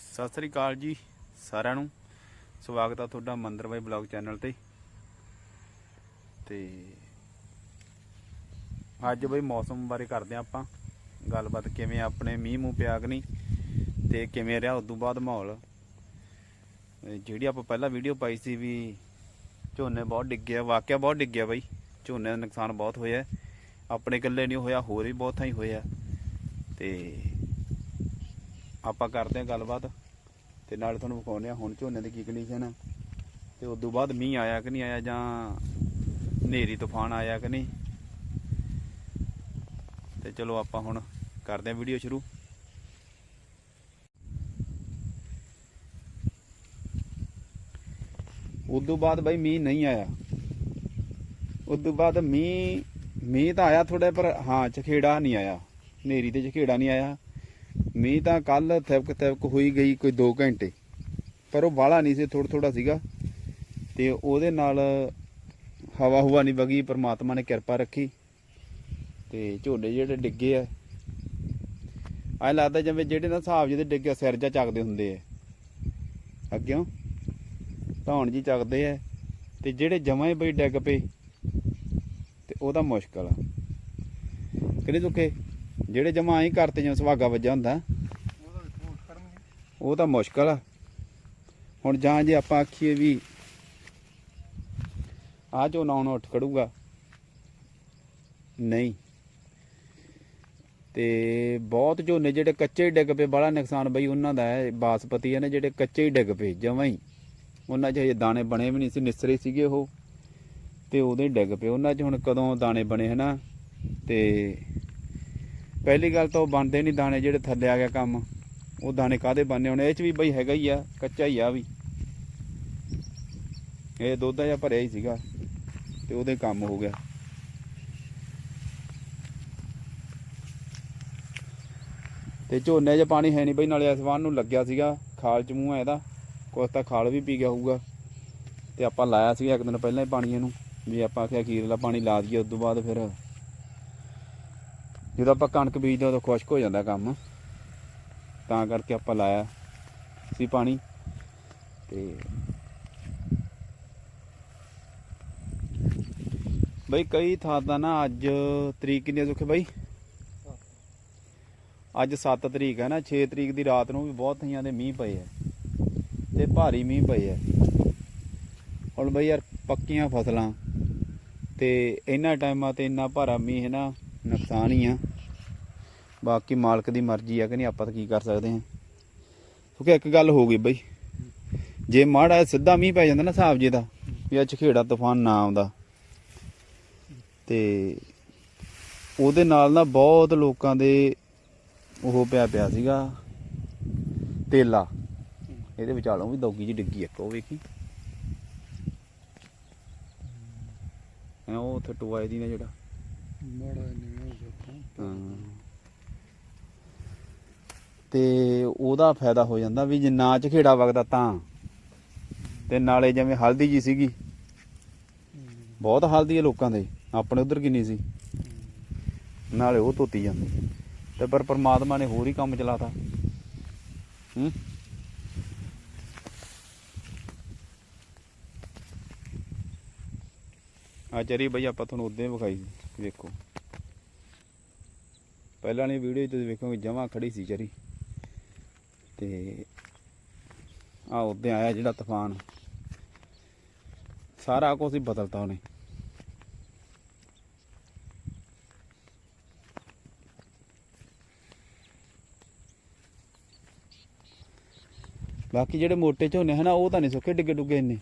ਸਤਿ ਸ੍ਰੀ ਅਕਾਲ ਜੀ ਸਾਰਿਆਂ ਨੂੰ। ਸਵਾਗਤ ਆ ਤੁਹਾਡਾ ਮੰਦਰ ਬਾਈ ਬਲੌਗ ਚੈਨਲ ਤੇ। ਤੇ ਅੱਜ ਬਈ ਮੌਸਮ ਬਾਰੇ ਕਰਦੇ ਆ ਆਪਾਂ। ਗੱਲਬਾਤ ਕਿਵੇਂ ਆਪਣੇ ਮੀਂਹ ਮੂੰਹ ਪਿਆ ਕਿ ਨਹੀਂ ਤੇ ਕਿਵੇਂ ਰਿਹਾ ਉਦੋਂ ਬਾਅਦ ਮਾਹੌਲ। ਜਿਹੜੀ ਆਪਾਂ ਪਹਿਲਾਂ ਵੀਡੀਓ ਪਾਈ ਸੀ ਵੀ ਝੋਨੇ ਬਹੁਤ ਡਿੱਗਿਆ ਵਾਕਿਆ ਬਹੁਤ ਡਿੱਗਿਆ ਆ ਬਈ। ਝੋਨੇ ਦਾ ਨੁਕਸਾਨ ਬਹੁਤ ਹੋਇਆ। ਆਪਣੇ ਇਕੱਲੇ ਨਹੀਂ ਹੋਇਆ, ਹੋਰ ਵੀ ਬਹੁਤ ਥਾਈਂ ਹੋਇਆ। ਤੇ ਆਪਾਂ ਕਰਦੇ ਹਾਂ ਗੱਲਬਾਤ ਤੇ ਨਾਲੇ ਤੁਹਾਨੂੰ ਵਿਖਾਉਂਦੇ ਆ ਹੁਣ ਝੋਨੇ ਦੀ ਕੀ ਕੰਡੀਸ਼ਨ ਆ। ਤੇ ਤੋਂ ਬਾਅਦ ਮੀਂਹ ਆਇਆ ਕਿ ਨਹੀਂ ਆਇਆ ਜਾਂ ਹਨੇਰੀ ਤੂਫਾਨ ਆਇਆ ਕਿ ਨਹੀਂ? ਤੇ ਚਲੋ ਆਪਾਂ ਹੁਣ ਕਰਦੇ ਹਾਂ ਵੀਡੀਓ ਸ਼ੁਰੂ। ਉਦੋਂ ਬਾਅਦ ਬਈ ਮੀਂਹ ਨਹੀਂ ਆਇਆ। ਉਦੋਂ ਬਾਅਦ ਮੀਂਹ ਮੀਂਹ ਤਾਂ ਆਇਆ ਥੋੜਾ ਪਰ ਹਾਂ ਚਖੇੜਾ ਨਹੀਂ ਆਇਆ। ਹਨੇਰੀ ਤੇ ਚਖੇੜਾ ਨਹੀਂ ਆਇਆ। ਮੀਂਹ ਤਾਂ ਕੱਲ ਥਿਪਕ ਥਿਪਕ ਹੋਈ ਗਈ ਕੋਈ 2 ਘੰਟੇ, ਪਰ ਉਹ ਬਾਹਲਾ ਨਹੀਂ ਸੀ ਥੋੜਾ ਥੋੜਾ ਸੀਗਾ। ਤੇ ਉਹਦੇ ਨਾਲ ਹਵਾ ਹੁਵਾ ਨਹੀਂ ਵਗੀ, ਪਰਮਾਤਮਾ ਨੇ ਕਿਰਪਾ ਰੱਖੀ। ਤੇ ਝੋਨੇ ਜਿਹੜੇ ਡਿੱਗੇ ਆ, ਐ ਲੱਗਦਾ ਜਿਵੇਂ ਜਿਹੜੇ ਨਾ ਹਿਸਾਬ ਜਿਹਦੇ ਡਿੱਗੇ ਸਿਰ ਜਾ ਚੱਕਦੇ ਹੁੰਦੇ ਆ। ਅੱਗਿਓਂ ਧੌਣ ਜੀ ਚੱਕਦੇ ਆ, ਤੇ ਜਿਹੜੇ ਜਮਾਂ ਹੀ ਬਈ ਡਿੱਗ ਪਏ, ਤੇ ਉਹਦਾ ਮੁਸ਼ਕਲ ਆ। ਕਿਹੜੇ ਦੁੱਖੇ ਜਿਹੜੇ ਜਮਾ ਹੀ ਕਰਤੇ ਜਿਵੇਂ ਸੁਹਾਗਾ ਵੱਜਾ ਹੁੰਦਾ। ਉਹ ਤਾਂ ਮੁਸ਼ਕਲ ਆ। ਹੁਣ ਜਾਂ ਜੇ ਆਪਾਂ ਆਖੀਏ ਵੀ ਆ ਝੋਨਾ ਹੁਣ ਉੱਠ ਖੜੂਗਾ। ਨਹੀਂ। ਤੇ ਬਹੁਤ ਝੋਨੇ ਜਿਹੜੇ ਕੱਚੇ ਡਿੱਗ ਪਏ ਬੜਾ ਨੁਕਸਾਨ ਬਈ ਉਹਨਾਂ ਦਾ ਹੈ। ਬਾਸਪਤੀ ਹੈ ਨਾ ਜਿਹੜੇ ਕੱਚੇ ਹੀ ਡਿੱਗ ਪਏ ਜਮਾਂ ਹੀ। ਉਹਨਾਂ 'ਚ ਹਜੇ ਦਾਣੇ ਬਣੇ ਵੀ ਨਹੀਂ ਸੀ, ਨਿਸਰੇ ਸੀਗੇ ਉਹ। ਤੇ ਉਹਦੇ ਹੀ ਡਿੱਗ ਪਏ। ਉਹਨਾਂ 'ਚ ਹੁਣ ਕਦੋਂ ਦਾਣੇ ਬਣੇ ਹਨਾ? ਤੇ ਪਹਿਲੀ ਗੱਲ ਤਾਂ ਉਹ ਬਣਦੇ ਨਹੀਂ ਦਾਣੇ ਜਿਹੜੇ ਥੱਲੇ ਆ ਗਿਆ ਕੰਮ। ਉਹ ਦਾਣੇ ਕਾਦੇ ਬਣਨੇ ਹੁਣ? ਇਹ 'ਚ ਵੀ ਬਈ ਹੈਗਾ ਹੀ ਆ, ਕੱਚਾ ਹੀ ਆ ਵੀ। ਇਹ ਦੁੱਧ ਜਿਹਾ ਭਰਿਆ ਹੀ ਸੀਗਾ, ਤੇ ਉਹਦੇ ਕੰਮ ਹੋ ਗਿਆ। ਤੇ ਝੋਨੇ 'ਚ ਪਾਣੀ ਹੈ ਨਹੀਂ ਬਈ, ਨਾਲੇ ਅਸਵਾਨ ਨੂੰ ਲੱਗਿਆ ਸੀਗਾ, ਖਾਲ 'ਚ ਮੂੰਹ ਆ ਇਹਦਾ। ਕੁਛ ਤਾਂ ਖਾਲ ਵੀ ਪੀ ਗਿਆ ਹੋਊਗਾ। ਤੇ ਆਪਾਂ ਲਾਇਆ ਸੀਗਾ ਇੱਕ ਦਿਨ ਪਹਿਲਾਂ ਹੀ ਪਾਣੀ ਇਹਨੂੰ ਵੀ ਆਪਾਂ ਆਖਿਆ ਅਖੀਰਲਾ ਪਾਣੀ ਲਾ ਦਈਏ, ਉਸ ਤੋਂ ਬਾਅਦ ਫਿਰ ਜਦੋਂ ਆਪਾਂ ਕਣਕ ਬੀਜਦੇ ਉਦੋਂ ਖੁਸ਼ਕ ਹੋ ਜਾਂਦਾ ਕੰਮ। ਤਾਂ ਕਰਕੇ ਆਪਾਂ ਲਾਇਆ ਸੀ ਪਾਣੀ। ਤੇ ਬਈ ਕਈ ਥਾਂ ਤਾਂ ਨਾ ਅੱਜ ਤਰੀਕ ਕਿੰਨੀ ਆ ਸੁਖੇ ਬਈ? ਅੱਜ 7 ਤਰੀਕ ਹੈ ਨਾ 6 ਤਰੀਕ ਦੀ ਰਾਤ ਨੂੰ ਵੀ ਬਹੁਤ ਥਾਈਆਂ ਦੇ ਮੀਂਹ ਪਏ ਆ। ਤੇ ਭਾਰੀ ਮੀਂਹ ਪਏ ਆ। ਹੁਣ ਬਈ ਯਾਰ ਪੱਕੀਆਂ ਫਸਲਾਂ। ਤੇ ਇਹਨਾਂ ਟਾਈਮਾਂ ਤੇ ਇੰਨਾ ਭਾਰਾ ਮੀਂਹ ਹੈ ਨਾ। ਨੁਕਸਾਨ ਹੀ ਆ। ਬਾਕੀ ਮਾਲਕ ਦੀ ਮਰਜ਼ੀ ਆ ਕਿ ਨਹੀਂ, ਆਪਾਂ ਤਾਂ ਕੀ ਕਰ ਸਕਦੇ ਹਾਂ। ਕਿਉਂਕਿ ਇੱਕ ਗੱਲ ਹੋ ਗਈ ਬਈ, ਜੇ ਮਾੜਾ ਸਿੱਧਾ ਮੀਂਹ ਪੈ ਜਾਂਦਾ ਨਾ ਹਿਸਾਬ ਜੇ ਦਾ ਵੀ ਅੱਜ ਖੇੜਾ ਤੂਫਾਨ ਨਾ ਆਉਂਦਾ। ਤੇ ਉਹਦੇ ਨਾਲ ਨਾ ਬਹੁਤ ਲੋਕਾਂ ਦੇ ਉਹ ਪਿਆ ਪਿਆ ਸੀਗਾ, ਤੇਲਾ। ਇਹਦੇ ਵਿਚਾਲੋਂ ਵੀ ਦੌਗੀ ਜੀ ਡਿੱਗੀ ਇੱਕ, ਉਹ ਵੇਖੀ। ਉਹ ਉੱਥੇ ਟੁਆਏ ਦੀ ਨੇ ਜਿਹੜਾ। ਮਾੜਾ ਨਹੀਂ ਤੇ ਉਹਦਾ ਫਾਇਦਾ ਹੋ ਜਾਂਦਾ ਵੀ ਜੇ ਨਾ ਝਖੇੜਾ ਵਗਦਾ ਤਾਂ। ਤੇ ਨਾਲੇ ਜਿਵੇਂ ਹਲਦੀ ਜੀ ਸੀਗੀ, ਬਹੁਤ ਹਲਦੀ ਹੈ ਲੋਕਾਂ ਦੇ, ਆਪਣੇ ਉਧਰ ਕਿੰਨੀ ਸੀ। ਨਾਲੇ ਉਹ ਧੋਤੀ ਜਾਂਦੀ। ਤੇ ਪਰ ਪਰਮਾਤਮਾ ਨੇ ਹੋਰ ਹੀ ਕੰਮ ਚਲਾਤਾ। ਹੂੰ। ਆ ਚਰੀ ਬਈ ਆਪਾਂ ਤੁਹਾਨੂੰ ਉਦੋਂ ਵਿਖਾਈ ਸੀ, ਵੇਖੋ। ਪਹਿਲਾਂ ਵਾਲੀ ਵੀਡੀਓ 'ਚ ਤੁਸੀਂ ਵੇਖੋਗੇ ਜਮਾ ਖੜੀ ਸੀ ਚਰੀ ਤੇ ਆ ਉਦੋਂ ਆਇਆ ਜਿਹੜਾ ਤੂਫਾਨ। ਸਾਰਾ ਕੁਝ ਹੀ ਬਦਲਤਾ ਉਹਨੇ। ਬਾਕੀ ਜਿਹੜੇ ਮੋਟੇ ਝੋਨੇ ਹਨਾ, ਉਹ ਤਾਂ ਨਹੀਂ ਸੁੱਕੇ ਡਿੱਗੇ ਡੁੱਗੇ ਇੰਨੇ।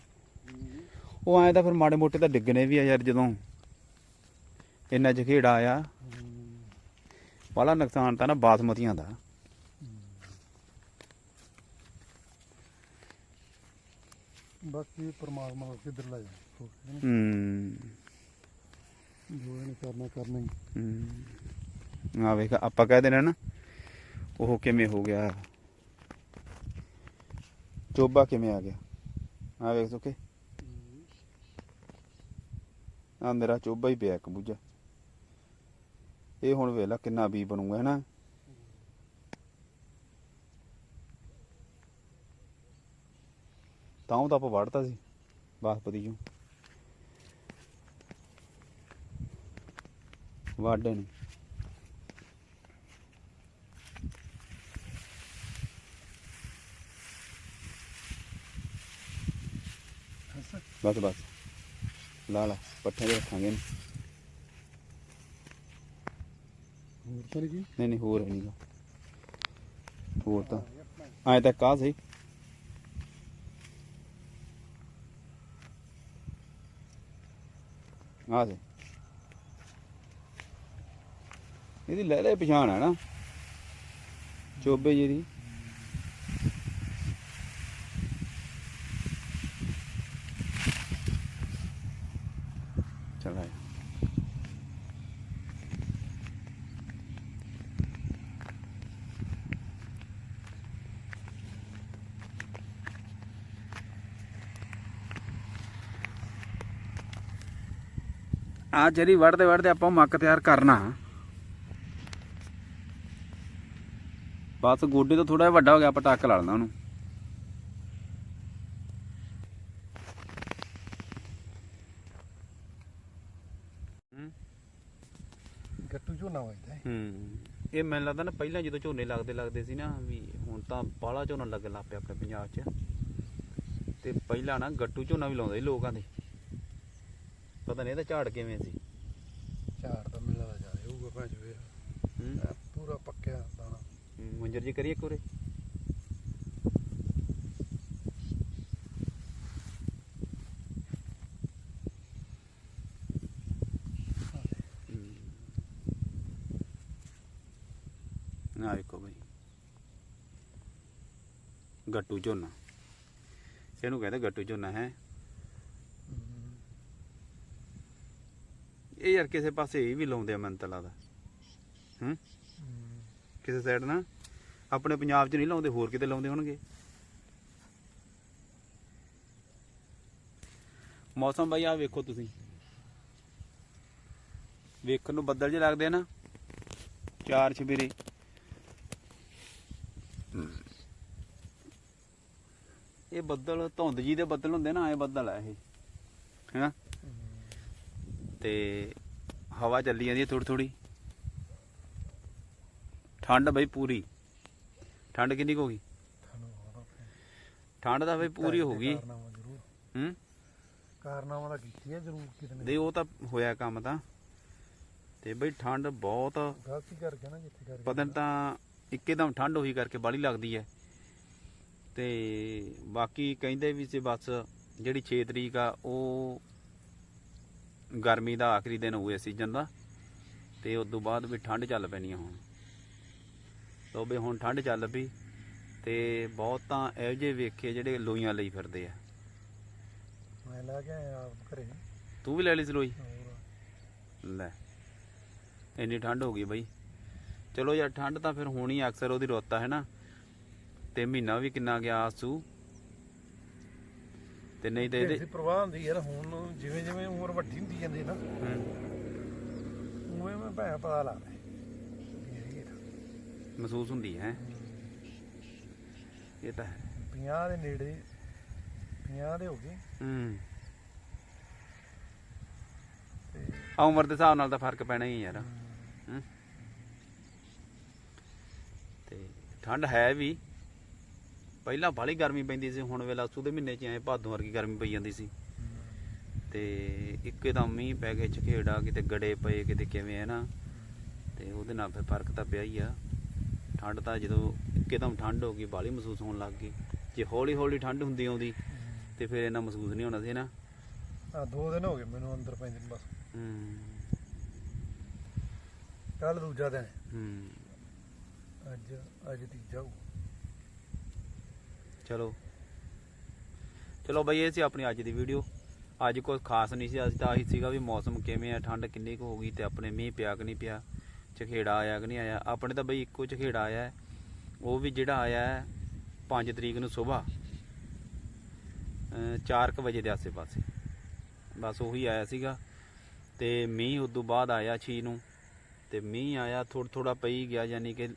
ਉਹ ਆਏ ਤਾਂ ਫਿਰ ਮਾੜੇ ਮੋਟੇ ਤਾਂ ਡਿੱਗਣੇ ਵੀ ਆ ਯਾਰ ਜਦੋਂ। ਇੰਨਾ ਜਖੇੜਾ ਆਇਆ। ਵਾਲਾ ਨੁਕਸਾਨ ਤਾਂ ਨਾ ਬਾਸਮਤੀਆਂ ਦਾ। ਬਾਕੀ ਪਰਮਾਤਮਾ ਦਾ ਕਿੱਧਰ ਲੈ ਜਾ ਹੂੰ। ਜੋ ਇਹਨੇ ਕਰਨਾ ਕਰਨਾ ਹੀ। ਹੂੰ। ਆ ਵੇਖ ਆਪਾਂ ਕਹਿ ਦੇਣਾ ਨਾ ਉਹ ਕਿਵੇਂ ਹੋ ਗਿਆ। ਚੋਬਾ ਕਿਵੇਂ ਆ ਗਿਆ? ਆ ਵੇਖ ਸੁਕੇ ਆ ਮੇਰਾ ਚੋਬਾ ਹੀ ਪਿਆ ਇੱਕ ਬੂਝਾ। ਇਹ ਹੁਣ ਵੇਖ ਲਾ ਕਿੰਨਾ ਬੀ ਬਣੂਗਾ, ਹੈਨਾ? ਤਾਂ ਉਹ ਤਾਂ ਆਪਾਂ ਵੜਤਾ ਸੀ, ਬਾਸਪਤੀ ਚੋਂ। ਵਾਢੇ ਨੂੰ। ਬਸ ਬਸ। ਲਾ ਲਾ ਪੱਠੇ ਦੇ ਰੱਖਾਂਗੇ ਇਹਨੂੰ। ਹੋਰ ਤਾਂ ਨਹੀਂ ਨਹੀਂ, ਹੋਰ ਹੈ ਨਹੀਂਗਾ ਹੋਰ ਤਾਂ ਐ ਤਾਂ ਕਾ ਸਹੀ। ਆ ਦੇ ਇਹਦੀ ਲੈ ਲੈ ਪਛਾਣ ਹੈ ਨਾ। ਚੋਬੇ ਜੀ ਦੀ ਚਲ ਆ ਆ ਜਿਹੜੀ ਵੜਦੇ ਵੜਦੇ ਆਪਾਂ ਮੱਕ ਤਿਆਰ ਕਰਨਾ। ਬਸ ਗੋਡੇ ਤੋਂ ਥੋੜਾ ਵੱਡਾ ਹੋ ਗਿਆ ਆਪਾਂ ਟੱਕ ਲਾ ਲੈਣਾ ਉਹਨੂੰ। ਗੱਟੂ ਝੋਨਾ ਵਜਦਾ ਹੈ ਹੂੰ ਇਹ ਮੈਨੂੰ ਲੱਗਦਾ ਨਾ ਪਹਿਲਾਂ ਜਦੋਂ ਝੋਨੇ ਲੱਗਦੇ ਲੱਗਦੇ ਸੀ ਨਾ ਵੀ ਹੁਣ ਤਾਂ ਬਾਹਲਾ ਝੋਨਾ ਲੱਗਣ ਲੱਗ ਪਿਆ ਆਪਣੇ ਪੰਜਾਬ 'ਚ। ਤੇ ਪਹਿਲਾਂ ਨਾ ਗੱਟੂ ਝੋਨਾ ਵੀ ਲਾਉਂਦੇ ਸੀ ਲੋਕਾਂ ਦੇ। ਪਤਾ ਨਹੀਂ ਇਹਦਾ ਝਾੜ ਕਿਵੇਂ ਸੀ। ਝਾੜ ਤਾਂ ਮਿਲਦਾ ਜਾਏ ਹੋਊਗਾ ਭਾਂ ਜਵੇ ਹੂੰ। ਪੂਰਾ ਪੱਕਿਆ ਦਾਣਾ। ਮੁੰਜਰ ਜੀ ਕਰੀਏ ਕੋਰੇ ਨਾ ਵੇਖੋ ਬਈ। ਗੱਟੂ ਝੋਨਾ। ਇਹਨੂੰ ਕਹਿੰਦੇ ਗੱਟੂ ਝੋਨਾ ਹੈ। ਇਹ ਯਾਰ ਕਿਸੇ ਪਾਸੇ ਇਹ ਵੀ ਲਾਉਂਦੇ ਆ ਮੈਨੂੰ ਤਾਂ ਲੱਗਦਾ। ਹੂੰ? ਕਿਸੇ ਸਾਈਡ ਨਾ? ਆਪਣੇ ਪੰਜਾਬ 'ਚ ਨਹੀਂ ਲਾਉਂਦੇ, ਹੋਰ ਕਿਤੇ ਲਾਉਂਦੇ ਹੋਣਗੇ? ਮੌਸਮ ਬਾਈ ਆ ਵੇਖੋ ਤੁਸੀਂ। ਵੇਖਣ ਨੂੰ ਬੱਦਲ ਜਿਹੇ ਲੱਗਦੇ ਆ ਨਾ। ਚਾਰ ਛਬੀਰੇ। ਇਹ ਬੱਦਲ ਧੁੰਦ ਜੀ ਦੇ ਬੱਦਲ ਹੁੰਦੇ ਨਾ, ਇਹ ਬੱਦਲ ਆ ਇਹ। ਹੈਨਾ? ਤੇ ਹਵਾ ਚੱਲੀ ਜਾਂਦੀ ਹੈ ਥੋੜੀ ਥੋੜੀ ਠੰਡ ਬਈ ਪੂਰੀ। ਠੰਡ ਕਿੰਨੀ ਹੋ ਗਈ? ਠੰਡ ਤਾਂ ਬਈ ਪੂਰੀ ਹੋ ਗਈ। ਹੂੰ? ਕਾਰਨਾਮਾ ਤਾਂ ਕੀਤੀ ਹੈ ਜ਼ਰੂਰ ਕਿਤੇ ਦੇ ਉਹ ਤਾਂ ਹੋਇਆ ਕੰਮ ਤਾਂ। ਤੇ ਬਈ ਠੰਡ ਬਹੁਤ। ਗਲਤੀ ਕਰਕੇ ਨਾ ਜਿੱਥੇ ਕਰਕੇ ਪਤਾ ਨੀ ਤਾਂ ਇੱਕਦਮ ਠੰਡ ਹੋਈ ਕਰਕੇ ਬਾਲੀ ਲੱਗਦੀ ਹੈ। ਤੇ ਬਾਕੀ ਕਹਿੰਦੇ ਵੀ ਸੀ ਬਸ ਜਿਹੜੀ 6 ਤਰੀਕ ਆ ਉਹ ਗਰਮੀ ਦਾ ਆਖਰੀ ਦਿਨ ਹੋਏ ਸੀਜ਼ਨ ਦਾ ਤੇ ਉਸ ਤੋਂ ਬਾਅਦ ਵੀ ਠੰਡ ਚੱਲ ਪੈਣੀ ਆ ਹੁਣ। ਤੋ ਵੀ ਹੁਣ ਠੰਡ ਚੱਲ ਪਈ ਤੇ ਬਹੁਤ ਤਾਂ ਇਹੋ ਜਿਹੇ ਵੇਖੇ ਜਿਹੜੇ ਲੋਈਆਂ ਲਈ ਫਿਰਦੇ ਆ। ਮੈਂ ਲੈ ਕੇ ਆਇਆ ਆਪ ਘਰੇ। ਤੂੰ ਵੀ ਲੈ ਲਈ ਸੀ ਲੋਈ? ਲੈ ਇੰਨੀ ਠੰਡ ਹੋ ਗਈ ਬਈ। ਚਲੋ ਯਾਰ ਠੰਡ ਤਾਂ ਫਿਰ ਹੋਣੀ ਅਕਸਰ ਉਹਦੀ ਰੁੱਤ ਹੈ ਨਾ? ਤੇ ਮਹੀਨਾ ਵੀ ਕਿੰਨਾ ਗਿਆ ਆਸੂ। ਤੇ ਨਹੀਂ ਤੇ ਇਹਦੀ ਇਹਦੇ ਪ੍ਰਵਾਹ ਹੁੰਦੀ ਯਾਰ ਹੁਣ ਜਿਵੇਂ ਜਿਵੇਂ ਉਮਰ ਵੱਡੀ ਹੁੰਦੀ ਜਾਂਦੀ ਨਾ ਹੂੰ, ਉਵੇਂ ਮੈਂ ਭੈ ਪਤਾ ਲੱਗਦਾ ਵੀ ਤਾਂ ਮਹਿਸੂਸ ਹੁੰਦੀ ਹੈ। ਇਹ ਤਾਂ ਹੈ। 50 ਦੇ ਨੇੜੇ 50 ਦੇ ਹੋ ਗਏ। ਹੂੰ। ਤੇ ਆ ਉਮਰ ਦੇ ਹਿਸਾਬ ਨਾਲ ਤਾਂ ਫ਼ਰਕ ਪੈਣਾ ਹੀ ਹੈ ਯਾਰ। ਹੂੰ। ਤੇ ਠੰਡ ਹੈ ਵੀ। ਪਹਿਲਾਂ ਬਾਹਲੀ ਗਰਮੀ ਪੈਂਦੀ ਸੀ ਹੁਣ ਵੇਲਾ ਸੂ ਦੇ ਮਹੀਨੇ ਚ ਐ ਭਾਦੋਂ ਵਰਗੀ ਗਰਮੀ ਪਈ ਜਾਂਦੀ ਸੀ। ਤੇ ਇੱਕਦਮ ਮੀਂਹ ਪੈ ਗਏ ਝਖੇੜਾ ਕਿਤੇ ਗੜੇ ਪਏ ਕਿਤੇ ਕਿਵੇਂ ਹੈ ਨਾ। ਤੇ ਉਹਦੇ ਨਾਲ ਫਿਰ ਫ਼ਰਕ ਤਾਂ ਪਿਆ ਹੀ ਆ। ਠੰਡ ਤਾਂ ਜਦੋਂ ਇੱਕਦਮ ਠੰਡ ਹੋ ਗਈ ਬਾਹਲੀ ਮਹਿਸੂਸ ਹੋਣ ਲੱਗ ਗਈ। ਜੇ ਹੌਲੀ ਹੌਲੀ ਠੰਡ ਹੁੰਦੀ ਆਉਂਦੀ ਤੇ ਫਿਰ ਇੰਨਾ ਮਹਿਸੂਸ ਨਹੀਂ ਹੋਣਾ ਸੀ ਨਾ। ਆ ਦੋ ਦਿਨ ਹੋ ਗਏ ਮੈਨੂੰ ਅੰਦਰ ਪੈਂਦੇ ਨੂੰ ਬਸ। ਹੂੰ। ਕੱਲ ਦੂਜਾ ਦਿਨ। ਹੈ। ਹੂੰ ਅੱਜ ਅੱਜ ਤੀਜਾ ਹੋਊ ਚਲੋ। ਚਲੋ ਬਈ, ਇਹ ਸੀ ਆਪਣੀ ਅੱਜ ਦੀ ਵੀਡੀਓ ਅੱਜ ਕੋਈ ਖਾਸ ਨਹੀਂ ਸੀ, ਅੱਜ ਤਾਂ ਆਹੀ ਸੀਗਾ ਵੀ ਮੌਸਮ ਕਿਵੇਂ ਆ, ਠੰਡ ਕਿੰਨੀ ਕੁ ਹੋ ਗਈ ਤੇ ਆਪਣੇ ਮੀਂਹ ਪਿਆ ਕਿ ਨਹੀਂ ਪਿਆ ਝਖੇੜਾ ਆਇਆ ਕਿ ਨਹੀਂ ਆਇਆ। ਆਪਣੇ ਤਾਂ ਬਈ ਇੱਕੋ ਝਖੇੜਾ ਆਇਆ ਉਹ ਵੀ ਜਿਹੜਾ ਆਇਆ ਹੈ 5 ਤਰੀਕ ਨੂੰ ਸਵੇਰ 4:00 ਵਜੇ ਦੇ ਆਸੇ-ਪਾਸੇ। ਬਸ ਉਹੀ ਆਇਆ ਸੀਗਾ ਤੇ ਮੀਂਹ ਉਦੋਂ ਬਾਅਦ ਆਇਆ 6 ਨੂੰ। ਤੇ ਮੀਂਹ ਆਇਆ ਥੋੜਾ ਥੋੜਾ ਪਈ ਗਿਆ, ਯਾਨੀ ਕਿ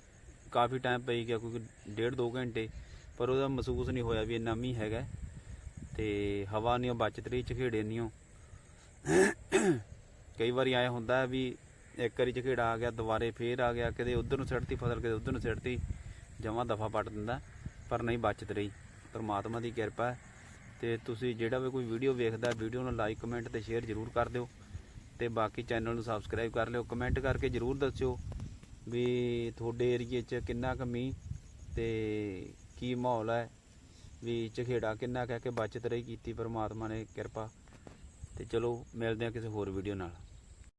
ਕਾਫੀ ਟਾਈਮ ਪਈ ਗਿਆ ਕੋਈ ਡੇਢ ਦੋ ਘੰਟੇ। ਪਰ ਉਹਦਾ ਮਹਿਸੂਸ ਨਹੀਂ ਹੋਇਆ ਵੀ ਇੰਨਾ ਮੀਂਹ ਹੈਗਾ ਤੇ ਹਵਾ ਨਹੀਂ ਬਚਤ ਰਹੀ ਝਖੇੜੇ ਨਹੀਂ ਕਈ ਵਾਰੀ ਆਇਆ ਹੁੰਦਾ ਵੀ ਇੱਕ ਵਾਰੀ ਝਖੇੜਾ ਆ ਗਿਆ, ਦੁਬਾਰੇ ਫੇਰ ਆ ਗਿਆ, ਕਿਤੇ ਉਧਰ ਨੂੰ ਸਿੱਟਤੀ ਫਸਲ ਕਦੇ ਉਧਰ ਨੂੰ ਸਿੱਟਤੀ ਜਮਾਂ ਦਫਾ ਪਟ ਦਿੰਦਾ ਪਰ ਨਹੀਂ ਬਚਤ ਰਹੀ। ਪਰਮਾਤਮਾ ਦੀ ਕਿਰਪਾ ਹੈ। ਤੇ ਤੁਸੀਂ ਜਿਹੜਾ ਵੀ ਕੋਈ ਵੀਡੀਓ ਵੇਖਦਾ ਵੀਡੀਓ ਨੂੰ ਲਾਈਕ, ਕਮੈਂਟ ਤੇ ਸ਼ੇਅਰ ਜ਼ਰੂਰ ਕਰ ਦਿਓ। ਤੇ ਬਾਕੀ ਚੈਨਲ ਨੂੰ ਸਬਸਕ੍ਰਾਈਬ ਕਰ ਲਿਓ। ਕਮੈਂਟ ਕਰਕੇ ਜ਼ਰੂਰ ਦੱਸਿਓ ਵੀ ਤੁਹਾਡੇ ਏਰੀਏ 'ਚ ਕਿੰਨਾ ਕੁ ਮੀਂਹ ਤੇ ਕੀ ਮਾਹੌਲ ਹੈ? ਵੀ ਚਖੇੜਾ ਕਿੰਨਾ ਕਹਿ ਕੇ ਬਚਤ ਰਹੀ ਕੀਤੀ ਪਰਮਾਤਮਾ ਨੇ ਕਿਰਪਾ। ਤੇ ਚਲੋ, ਮਿਲਦੇ ਆ ਕਿਸੇ ਹੋਰ ਵੀਡੀਓ ਨਾਲ।